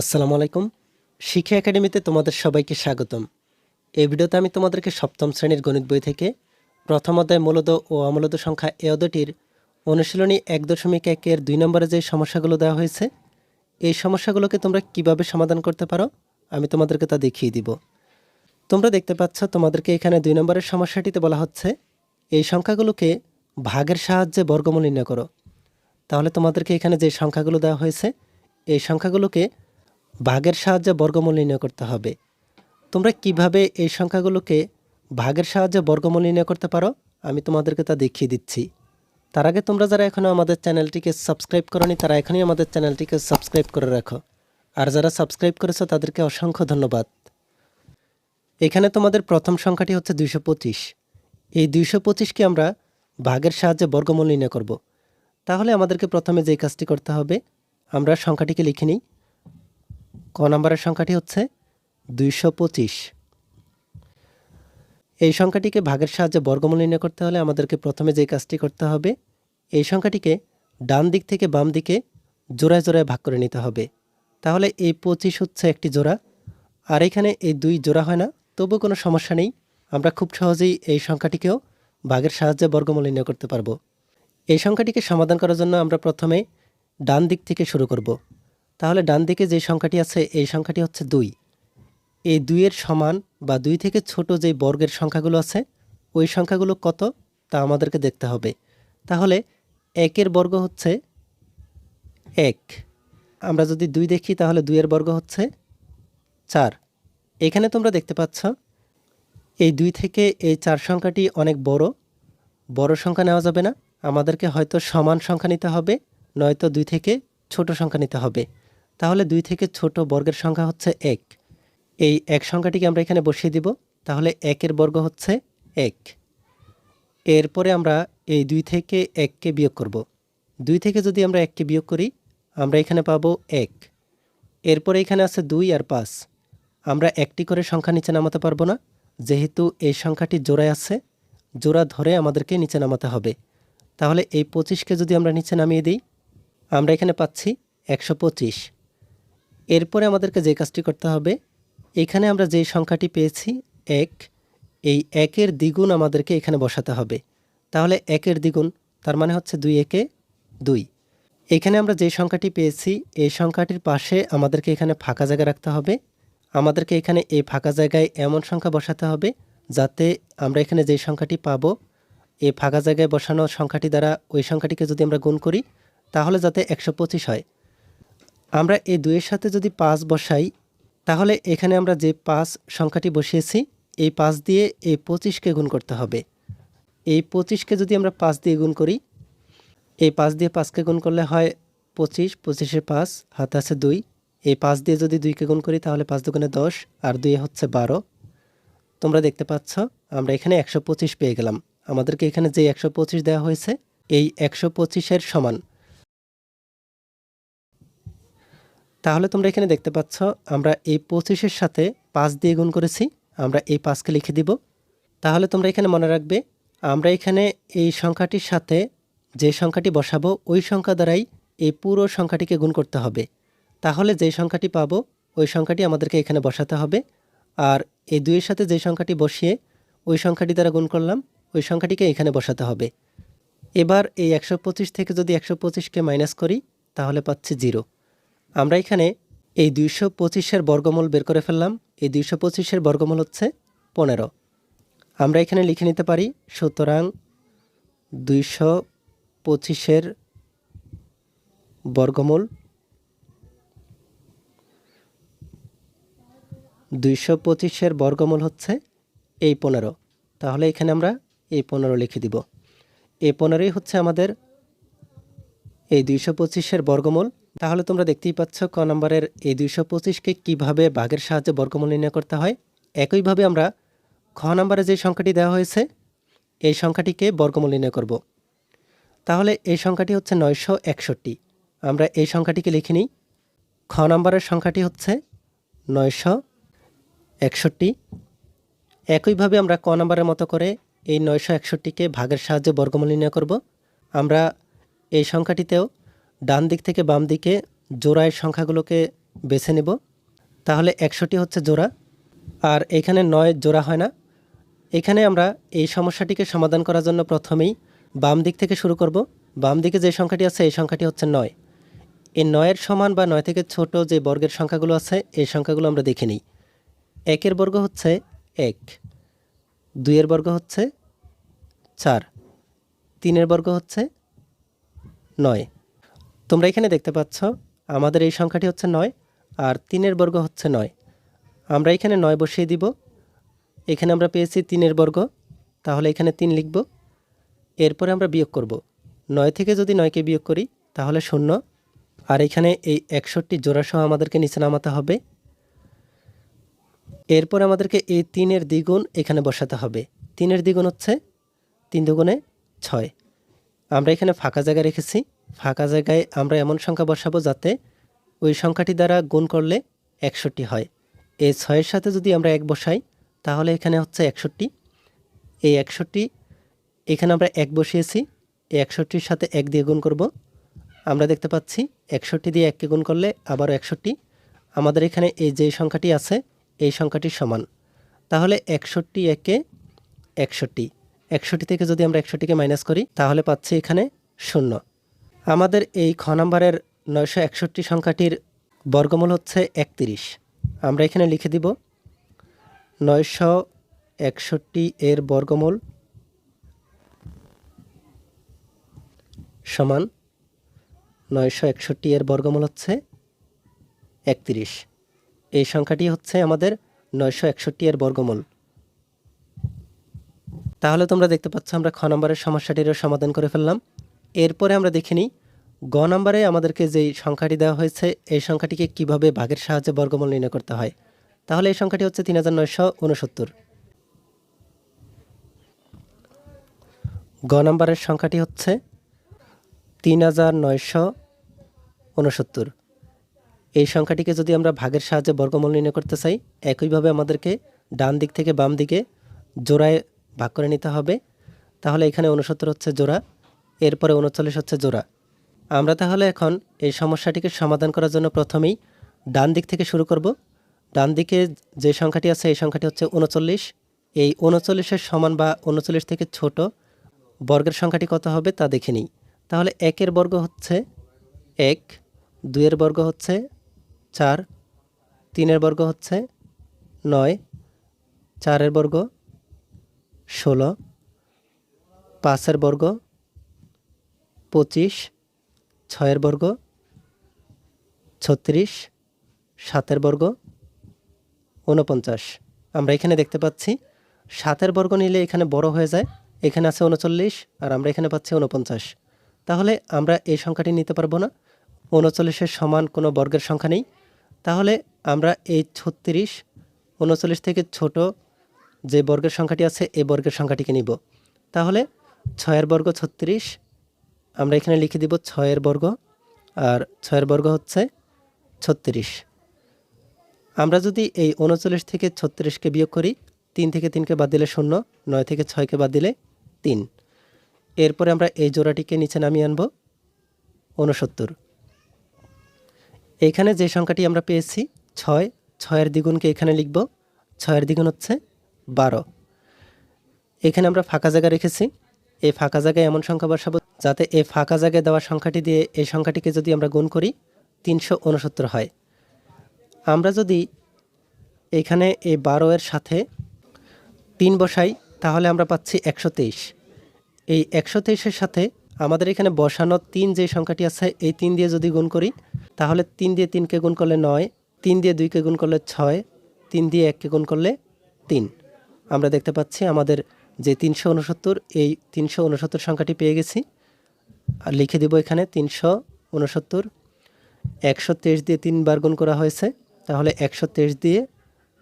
আসসালামু আলাইকুম। শিক্ষা একাডেমিতে তোমাদের সবাইকে স্বাগতম। এই ভিডিওতে আমি তোমাদেরকে সপ্তম শ্রেণির গণিত বই থেকে প্রথম অধ্যায় মূলদ ও অমূলদ সংখ্যা এ অনুশীলনী এক দশমিক একের দুই নম্বরে যে সমস্যাগুলো দেওয়া হয়েছে, এই সমস্যাগুলোকে তোমরা কীভাবে সমাধান করতে পারো, আমি তোমাদেরকে তা দেখিয়ে দিব। তোমরা দেখতে পাচ্ছ, তোমাদেরকে এখানে দুই নম্বরের সমস্যাটিতে বলা হচ্ছে, এই সংখ্যাগুলোকে ভাগের সাহায্যে বর্গমূল নির্ণয় করো। তাহলে তোমাদেরকে এখানে যে সংখ্যাগুলো দেওয়া হয়েছে, এই সংখ্যাগুলোকে ভাগের সাহায্যে বর্গমূল নির্ণয় করতে হবে। তোমরা কীভাবে এই সংখ্যাগুলোকে ভাগের সাহায্যে বর্গমূল নির্ণয় করতে পারো, আমি তোমাদেরকে তা দেখিয়ে দিচ্ছি। তার আগে তোমরা যারা এখনও আমাদের চ্যানেলটিকে সাবস্ক্রাইব করনি, তারা এখনই আমাদের চ্যানেলটিকে সাবস্ক্রাইব করে রাখো। আর যারা সাবস্ক্রাইব করেছ, তাদেরকে অসংখ্য ধন্যবাদ। এখানে তোমাদের প্রথম সংখ্যাটি হচ্ছে দুইশো পঁচিশ। এই দুইশো পঁচিশকে আমরা ভাগের সাহায্যে বর্গমূল নির্ণয় করব। তাহলে আমাদেরকে প্রথমে যেই কাজটি করতে হবে, আমরা সংখ্যাটিকে লিখে নিই। ক নম্বরের সংখ্যাটি হচ্ছে দুইশো পঁচিশ। এই সংখ্যাটিকে ভাগের সাহায্যে বর্গমূল নির্ণয় করতে হলে আমাদেরকে প্রথমে যে কাজটি করতে হবে, এই সংখ্যাটিকে ডান দিক থেকে বাম দিকে জোড়ায় জোড়ায় ভাগ করে নিতে হবে। তাহলে এই পঁচিশ হচ্ছে একটি জোড়া, আর এখানে এই দুই জোড়া হয় না, তবু কোনো সমস্যা নেই, আমরা খুব সহজেই এই সংখ্যাটিকেও ভাগের সাহায্যে বর্গমূল নির্ণয় করতে পারব। এই সংখ্যাটিকে সমাধান করার জন্য আমরা প্রথমে ডান দিক থেকে শুরু করব। তাহলে ডান দিকে যে সংখ্যাটি আছে, এই সংখ্যাটি হচ্ছে দুই। এই দুইয়ের সমান বা দুই থেকে ছোট যে বর্গের সংখ্যাগুলো আছে, ওই সংখ্যাগুলো কত, তা আমাদেরকে দেখতে হবে। তাহলে একের বর্গ হচ্ছে এক। আমরা যদি দুই দেখি, তাহলে দুইয়ের বর্গ হচ্ছে চার। এখানে তোমরা দেখতে পাচ্ছ, এই দুই থেকে এই চার সংখ্যাটি অনেক বড়। বড় সংখ্যা নেওয়া যাবে না। আমাদেরকে হয়তো সমান সংখ্যা নিতে হবে, নয়তো দুই থেকে ছোট সংখ্যা নিতে হবে। তাহলে দুই থেকে ছোট বর্গের সংখ্যা হচ্ছে এক। এই এক সংখ্যাটিকে আমরা এখানে বসিয়ে দিব। তাহলে একের বর্গ হচ্ছে এক। এরপরে আমরা এই দুই থেকে এককে বিয়োগ করব। দুই থেকে যদি আমরা এককে বিয়োগ করি, আমরা এখানে পাবো এক। এরপরে এখানে আছে দুই আর পাঁচ। আমরা একটি করে সংখ্যা নিচে নামাতে পারব না। যেহেতু এই সংখ্যাটি জোড়ায় আছে, জোড়া ধরে আমাদেরকে নিচে নামাতে হবে। তাহলে এই পঁচিশকে যদি আমরা নিচে নামিয়ে দিই, আমরা এখানে পাচ্ছি একশো পঁচিশ। এরপরে আমাদেরকে যে কাজটি করতে হবে, এখানে আমরা যে সংখ্যাটি পেয়েছি, এক, এই একের দ্বিগুণ আমাদেরকে এখানে বসাতে হবে। তাহলে একের দ্বিগুণ, তার মানে হচ্ছে দুই একে দুই। এখানে আমরা যে সংখ্যাটি পেয়েছি, এই সংখ্যাটির পাশে আমাদেরকে এখানে ফাঁকা জায়গা রাখতে হবে। আমাদেরকে এখানে এই ফাঁকা জায়গায় এমন সংখ্যা বসাতে হবে, যাতে আমরা এখানে যে সংখ্যাটি পাবো, এই ফাঁকা জায়গায় বসানো সংখ্যাটি দ্বারা ওই সংখ্যাটিকে যদি আমরা গুণ করি, তাহলে যাতে একশো পঁচিশ হয়। আমরা এই দুইয়ের সাথে যদি পাঁচ বসাই, তাহলে এখানে আমরা যে পাঁচ সংখ্যাটি বসিয়েছি, এই পাঁচ দিয়ে এই পঁচিশকে গুণ করতে হবে। এই পঁচিশকে যদি আমরা পাঁচ দিয়ে গুণ করি, এই পাঁচ দিয়ে পাঁচকে গুণ করলে হয় পঁচিশ, পঁচিশে পাঁচ, হাতে আছে দুই। এই পাঁচ দিয়ে যদি দুইকে গুণ করি, তাহলে পাঁচ দুগুণে দশ, আর দুই হচ্ছে বারো। তোমরা দেখতে পাচ্ছ, আমরা এখানে একশো পঁচিশ পেয়ে গেলাম। আমাদেরকে এখানে যে একশো পঁচিশ দেওয়া হয়েছে, এই একশো পঁচিশের সমান। তাহলে তোমরা এখানে দেখতে পাচ্ছ, আমরা এই পঁচিশের সাথে পাঁচ দিয়ে গুণ করেছি, আমরা এই পাঁচকে লিখে দিব। তাহলে তোমরা এখানে মনে রাখবে, আমরা এখানে এই সংখ্যাটির সাথে যে সংখ্যাটি বসাবো, ওই সংখ্যা দ্বারাই এই পুরো সংখ্যাটিকে গুণ করতে হবে। তাহলে যে সংখ্যাটি পাবো, ওই সংখ্যাটি আমাদেরকে এখানে বসাতে হবে। আর এই দুইয়ের সাথে যে সংখ্যাটি বসিয়ে ওই সংখ্যাটি দ্বারা গুণ করলাম, ওই সংখ্যাটিকে এখানে বসাতে হবে। এবার এই একশো পঁচিশ থেকে যদি একশো পঁচিশকে মাইনাস করি, তাহলে পাচ্ছি জিরো। আমরা এখানে এই দুইশো পঁচিশের বর্গমূল বের করে ফেললাম। এই দুইশো পঁচিশের বর্গমূল হচ্ছে পনেরো। আমরা এখানে লিখে নিতে পারি, সুতরাং দুইশো পঁচিশের বর্গমূল দুইশো পঁচিশের বর্গমূল হচ্ছে এই পনেরো। তাহলে এখানে আমরা এই পনেরো লিখে দিব। এই পনেরোই হচ্ছে আমাদের এই দুইশো পঁচিশের বর্গমূল। তাহলে তোমরা দেখতেই পাচ্ছ ক নম্বরের এই দুইশো পঁচিশকে কীভাবে ভাগের সাহায্যে বর্গমূল নির্ণয় করতে হয়। একইভাবে আমরা খ নম্বরে যে সংখ্যাটি দেওয়া হয়েছে, এই সংখ্যাটিকে বর্গমূল নির্ণয় করব। তাহলে এই সংখ্যাটি হচ্ছে নয়শো একষট্টি। আমরা এই সংখ্যাটিকে লিখে নিই। খ নম্বরের সংখ্যাটি হচ্ছে নয়শো একষট্টি। একইভাবে আমরা ক নম্বরের মতো করে এই নয়শো একষট্টিকে ভাগের সাহায্যে বর্গমূল নির্ণয় করব। আমরা এই সংখ্যাটিতেও ডান দিক থেকে বাম দিকে জোড়ায় সংখ্যাগুলোকে বেছে নেব। তাহলে একশোটি হচ্ছে জোড়া, আর এখানে নয় জোড়া হয় না। এখানে আমরা এই সমস্যাটিকে সমাধান করার জন্য প্রথমেই বাম দিক থেকে শুরু করব। বাম দিকে যে সংখ্যাটি আছে, এই সংখ্যাটি হচ্ছে নয়। এই নয়ের সমান বা নয় থেকে ছোট যে বর্গের সংখ্যাগুলো আছে, এই সংখ্যাগুলো আমরা দেখে নিই। একের বর্গ হচ্ছে এক, দুইয়ের বর্গ হচ্ছে চার, তিনের বর্গ হচ্ছে নয়। তোমরা এখানে দেখতে পাচ্ছ, আমাদের এই সংখ্যাটি হচ্ছে নয় আর তিনের বর্গ হচ্ছে নয়। আমরা এখানে নয় বসিয়ে দিব। এখানে আমরা পেয়েছি তিনের বর্গ, তাহলে এখানে তিন লিখব। এরপরে আমরা বিয়োগ করব। নয় থেকে যদি নয়কে বিয়োগ করি, তাহলে শূন্য। আর এখানে এই একষট্টি জোড়াসহ আমাদেরকে নিচে নামাতে হবে। এরপর আমাদেরকে এই তিনের দ্বিগুণ এখানে বসাতে হবে। তিনের দ্বিগুণ হচ্ছে তিন দুগুণে ছয়। আমরা এখানে ফাঁকা জায়গা রেখেছি। ফাঁকা জায়গায় আমরা এমন সংখ্যা বসাবো যাতে ওই সংখ্যাটি দ্বারা গুণ করলে একষট্টি হয়। এই ছয়ের সাথে যদি আমরা এক বসাই, তাহলে এখানে হচ্ছে একষট্টি। এই একষট্টি, এখানে আমরা এক বসিয়েছি এই একষট্টির সাথে এক দিয়ে গুণ করব। আমরা দেখতে পাচ্ছি একষট্টি দিয়ে এককে গুণ করলে আবারও একষট্টি। আমাদের এখানে এই যে সংখ্যাটি আছে, এই সংখ্যাটির সমান। তাহলে একষট্টি একে একষট্টি। একষট্টি থেকে যদি আমরা একষট্টিকে মাইনাস করি, তাহলে পাচ্ছি এখানে শূন্য। আমাদের এই খ নাম্বারের নয়শো একষট্টি সংখ্যাটির বর্গমূল হচ্ছে একত্রিশ। আমরা এখানে লিখে দিব, নয়শো একষট্টি এর বর্গমূল সমান নয়শো একষট্টি এর বর্গমূল হচ্ছে একত্রিশ। এই সংখ্যাটি হচ্ছে আমাদের নয়শো একষট্টি এর বর্গমূল। তাহলে তোমরা দেখতে পাচ্ছ আমরা খ নম্বরের সমস্যাটিরও সমাধান করে ফেললাম। এরপরে আমরা দেখে নিই গ নম্বরে আমাদেরকে যেই সংখ্যাটি দেওয়া হয়েছে, এই সংখ্যাটিকে কীভাবে ভাগের সাহায্যে বর্গমূল নির্ণয় করতে হয়? তাহলে এই সংখ্যাটি হচ্ছে তিন হাজার নয়শো উনসত্তর গ নম্বরের সংখ্যাটি হচ্ছে তিন হাজার নয়শো উনসত্তর এই সংখ্যাটিকে যদি আমরা ভাগের সাহায্যে বর্গমূল নির্ণয় করতে চাই, একইভাবে আমাদেরকে ডান দিক থেকে বাম দিকে জোড়ায় ভাগ করে নিতে হবে। তাহলে এখানে উনসত্তর হচ্ছে জোড়া, এরপরে উনচল্লিশ হচ্ছে জোড়া। আমরা তাহলে এখন এই সমস্যাটিকে সমাধান করার জন্য প্রথমেই ডান দিক থেকে শুরু করব। ডান দিকে যে সংখ্যাটি আছে, এই সংখ্যাটি হচ্ছে উনচল্লিশ। এই উনচল্লিশের সমান বা উনচল্লিশ থেকে ছোট বর্গের সংখ্যাটি কত হবে তা দেখে নিই। তাহলে একের বর্গ হচ্ছে এক, দুইয়ের বর্গ হচ্ছে চার, তিনের বর্গ হচ্ছে নয়, চারের বর্গ ষোলো, পাঁচের বর্গ পঁচিশ ছয়ের বর্গ, ছত্রিশ, সাতের বর্গ উনপঞ্চাশ আমরা এখানে দেখতে পাচ্ছি, সাতের বর্গ নিলে এখানে বড় হয়ে যায়, এখানে আছে উনচল্লিশ আর আমরা এখানে পাচ্ছি উনপঞ্চাশ তাহলে আমরা এই সংখ্যাটি নিতে পারব না উনচল্লিশের সমান কোনো বর্গের সংখ্যা নেই। তাহলে আমরা এই ছত্রিশ উনচল্লিশ থেকে ছোট যে বর্গের সংখ্যাটি আছে এই বর্গের সংখ্যাটিকে নিব। তাহলে ছয়ের বর্গ, ছত্রিশ আমরা এখানে লিখে দিব ছয়ের বর্গ, আর ছয়ের বর্গ হচ্ছে ছত্রিশ। আমরা যদি এই উনচল্লিশ থেকে ছত্রিশকে বিয়োগ করি, তিন থেকে তিনকে বাদ দিলে শূন্য, নয় থেকে ছয়কে বাদ দিলে তিন। এরপরে আমরা এই জোড়াটিকে নিচে নামিয়ে আনব উনসত্তর এখানে যে সংখ্যাটি আমরা পেয়েছি, ছয়, ছয়ের দ্বিগুণকে এখানে লিখব, ছয়ের দ্বিগুণ হচ্ছে বারো। এখানে আমরা ফাঁকা জায়গা রেখেছি এই ফাঁকা জায়গায় এমন সংখ্যা বসাবো যাতে এই ফাঁকা জায়গায় দেওয়া সংখ্যাটি দিয়ে এই সংখ্যাটিকে যদি আমরা গুণ করি, তিনশো উনসত্তর হয়। আমরা যদি এখানে এই বারো এর সাথে তিন বসাই, তাহলে আমরা পাচ্ছি একশো তেইশ। এই একশো তেইশের সাথে আমাদের এখানে বসানো তিন যে সংখ্যাটি আছে, এই তিন দিয়ে যদি গুণ করি, তাহলে তিন দিয়ে তিনকে গুণ করলে নয়, তিন দিয়ে দুইকে গুণ করলে ছয়, তিন দিয়ে এককে গুণ করলে তিন। আমরা দেখতে পাচ্ছি আমাদের যে তিনশো উনসত্তর এই তিনশো উনসত্তর সংখ্যাটি পেয়ে গেছি। আর লিখে দেব এখানে তিনশো উনসত্তর একশো তেইশ দিয়ে তিনবার গুণ করা হয়েছে। তাহলে একশো তেইশ দিয়ে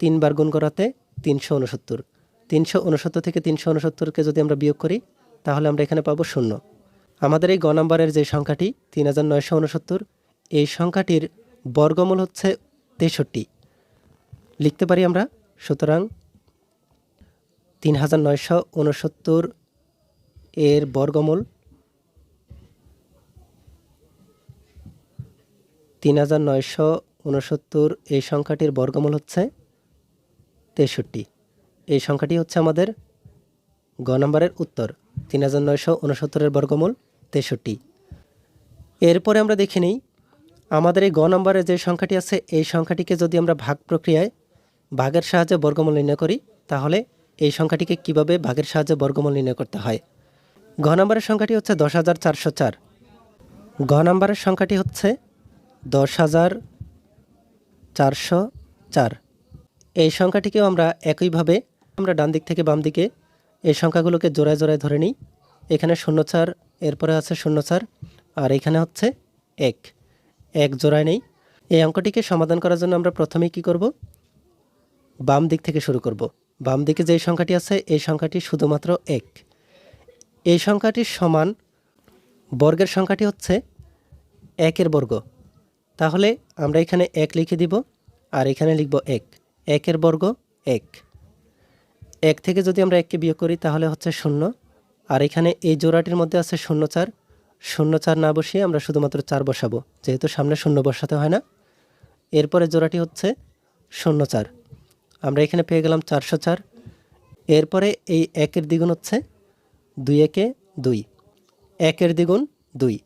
তিনবার গুণ করাতে তিনশো উনসত্তর তিনশো উনসত্তর থেকে তিনশো উনসত্তরকে যদি আমরা বিয়োগ করি, তাহলে আমরা এখানে পাবো শূন্য। আমাদের এই গ নম্বরের যে সংখ্যাটি, তিন হাজার নয়শো উনসত্তর এই সংখ্যাটির বর্গমূল হচ্ছে তেষট্টি। লিখতে পারি আমরা? সুতরাং তিন হাজার নয়শো উনসত্তর এর বর্গমূল। তিন হাজার নয়শো উনসত্তর এই সংখ্যাটির বর্গমূল হচ্ছে তেষট্টি। এই সংখ্যাটি হচ্ছে আমাদের গ নম্বরের উত্তর। তিন হাজার নয়শো উনসত্তরের বর্গমূল তেষট্টি। এরপরে আমরা দেখে নিই, আমাদের এই গ নম্বরে যে সংখ্যাটি আছে, এই সংখ্যাটিকে যদি আমরা ভাগ প্রক্রিয়ায় ভাগের সাহায্যে বর্গমূল নির্ণয় করি, তাহলে এই সংখ্যাটিকে কীভাবে ভাগের সাহায্যে বর্গমূল নির্ণয় করতে হয়? ঘ নম্বরের সংখ্যাটি হচ্ছে দশ হাজার চারশো চার। ঘ নম্বরের সংখ্যাটি হচ্ছে দশ হাজার চারশো চার। এই সংখ্যাটিকেও আমরা একইভাবে আমরা ডান দিক থেকে বাম দিকে এই সংখ্যাগুলোকে জোড়ায় জোড়ায় ধরে নিই। এখানে শূন্য চার এরপরে আছে শূন্য চার আর এখানে হচ্ছে এক। এক জোড়ায় নেই। এই অঙ্কটিকে সমাধান করার জন্য আমরা প্রথমেই কি করব? বাম দিক থেকে শুরু করব। বাম দিকে যে সংখ্যাটি আছে, এই সংখ্যাটি শুধুমাত্র এক। এই সংখ্যাটির সমান বর্গের সংখ্যাটি হচ্ছে একের বর্গ। তাহলে আমরা এখানে এক লিখে দিব, আর এখানে লিখব এক। একের বর্গ, এক। এক থেকে যদি আমরা এককে বিয়োগ করি, তাহলে হচ্ছে শূন্য। আর এখানে এই জোড়াটির মধ্যে আছে শূন্য চার। শূন্য চার না বসিয়ে আমরা শুধুমাত্র চার বসাবো। যেহেতু সামনে শূন্য বসাতে হয় না। এরপরে জোড়াটি হচ্ছে শূন্য চার। আমরা এখানে পেয়ে গেলাম চারশো চার। এরপরে এই একের দ্বিগুণ হচ্ছে দুই একে দুই। একের দ্বিগুণ দুই।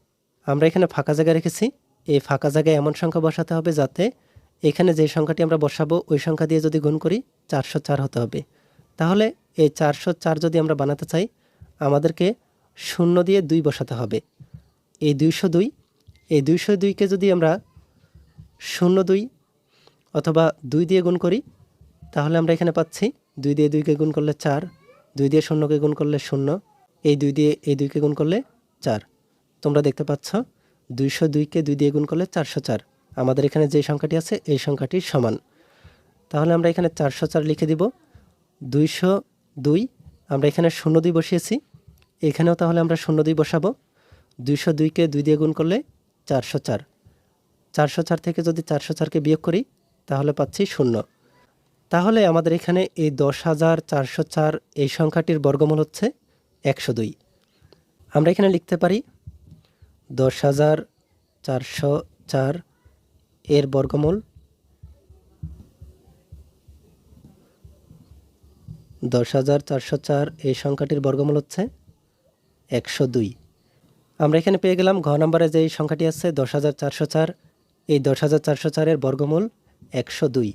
আমরা এখানে ফাঁকা জায়গা রেখেছি। এই ফাঁকা জায়গায় এমন সংখ্যা বসাতে হবে যাতে এখানে যে সংখ্যাটি আমরা বসাবো, ওই সংখ্যা দিয়ে যদি গুণ করি, চারশো চার হতে হবে। তাহলে এই চারশো চার যদি আমরা বানাতে চাই, আমাদেরকে শূন্য দিয়ে দুই বসাতে হবে। এই দুইশো দুই, এই দুইশো দুইকে যদি আমরা শূন্য দুই অথবা দুই দিয়ে গুণ করি তাহলে আমরা এখানে পাচ্ছি দুই দিয়ে দুইকে গুণ করলে চার, দুই দিয়ে শূন্যকে গুণ করলে শূন্য, এই দুই দিয়ে, এই দুইকে গুণ করলে চার। তোমরা দেখতে পাচ্ছ, দুইশো দুইকে দুই দিয়ে গুণ করলে চারশো চার। আমাদের এখানে যে সংখ্যাটি আছে, এই সংখ্যাটির সমান। তাহলে আমরা এখানে চারশো চার লিখে দিব। দুইশো দুই, আমরা এখানে শূন্য দুই বসিয়েছি। এখানেও তাহলে আমরা শূন্য দুই বসাবো। দুইশো দুইকে দুই দিয়ে গুণ করলে চারশো চার। চারশো চার থেকে যদি চারশো চারকে বিয়োগ করি, তাহলে পাচ্ছি শূন্য। তাহলে আমাদের এখানে এই দশ হাজার চারশো চার এই সংখ্যাটির বর্গমূল হচ্ছে একশো দুই। আমরা এখানে লিখতে পারি দশ হাজার চারশো চার এর বর্গমূল দশ হাজার চারশো চার এই সংখ্যাটির বর্গমূল হচ্ছে একশো দুই। আমরা এখানে পেয়ে গেলাম ঘ নম্বরে যে সংখ্যাটি আছে দশ হাজার চারশো চার, এই দশ হাজার চারশো চারের বর্গমূল একশো দুই।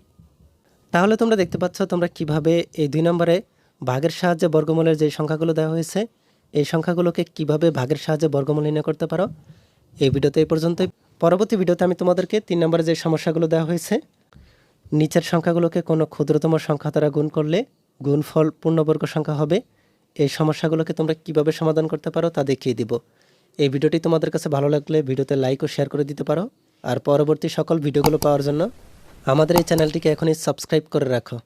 তাহলে তোমরা দেখতে পাচ্ছ তোমরা কীভাবে এই দুই নম্বরে ভাগের সাহায্যে বর্গমূলের যে সংখ্যাগুলো দেওয়া হয়েছে, এই সংখ্যাগুলোকে কীভাবে ভাগের সাহায্যে বর্গমূল নির্ণয় করতে পারো, এই ভিডিওতে এই পর্যন্তই। পরবর্তী ভিডিওতে আমি তোমাদেরকে তিন নম্বরে যে সমস্যাগুলো দেওয়া হয়েছে, নিচের সংখ্যাগুলোকে কোনো ক্ষুদ্রতম সংখ্যা দ্বারা গুণ করলে গুণফল পূর্ণবর্গ সংখ্যা হবে। এই সমস্যাগুলোকে তোমরা কীভাবে সমাধান করতে পারো তা দেখিয়ে দিব। এই ভিডিওটি তোমাদের কাছে ভালো লাগলে ভিডিওতে লাইক ও শেয়ার করে দিতে পারো। আর পরবর্তী সকল ভিডিওগুলো পাওয়ার জন্য আমাদের এই চ্যানেলটিকে এখনই সাবস্ক্রাইব করে রাখো।